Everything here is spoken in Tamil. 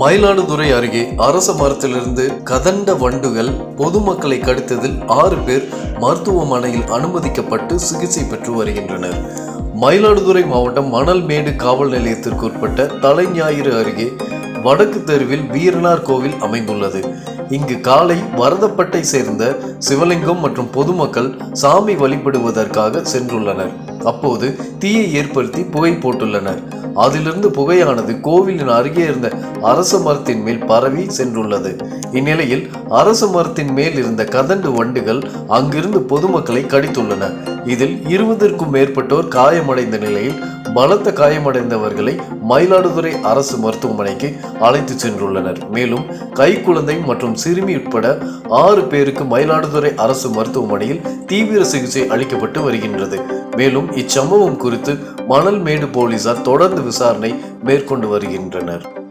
மயிலாடுதுறை அருகே அரச மரத்திலிருந்து கதண்ட வண்டுகள் பொதுமக்களை கடித்ததில் ஆறு பேர் மருத்துவமனையில் அனுமதிக்கப்பட்டு சிகிச்சை பெற்று வருகின்றனர். மயிலாடுதுறை மாவட்டம் மணல்மேடு காவல் நிலையத்திற்கு உட்பட்ட தலைஞாயிறு அருகே வடக்கு தெருவில் வீரனார் கோவில் அமைந்துள்ளது. இங்கு காலை வரதப்பட்டை சேர்ந்த சிவலிங்கம் மற்றும் பொதுமக்கள் சாமி வழிபடுவதற்காக சென்றுள்ளனர். அப்போது தீயை ஏற்படுத்தி புகை போட்டுள்ளனர். அதிலிருந்து புகையானது கோவிலின் அருகே இருந்த அரச மரத்தின் மேல் பரவி சென்றுள்ளது. இந்நிலையில் அரச மரத்தின் மேல் இருந்த கதண்டு வண்டுகள் அங்கிருந்து பொதுமக்களை கடித்துள்ளன. இதில் இருபதற்கும் மேற்பட்டோர் காயமடைந்த நிலையில் பலத்த காயமடைந்தவர்களை மயிலாடுதுறை அரசு மருத்துவமனைக்கு அழைத்து சென்றுள்ளனர். மேலும் கைக்குழந்தை மற்றும் சிறுமி உட்பட ஆறு பேருக்கு மயிலாடுதுறை அரசு மருத்துவமனையில் தீவிர சிகிச்சை அளிக்கப்பட்டு வருகின்றது. மேலும் இச்சம்பவம் குறித்து மணல்மேடு போலீசார் தொடர்ந்து விசாரணை மேற்கொண்டு வருகின்றனர்.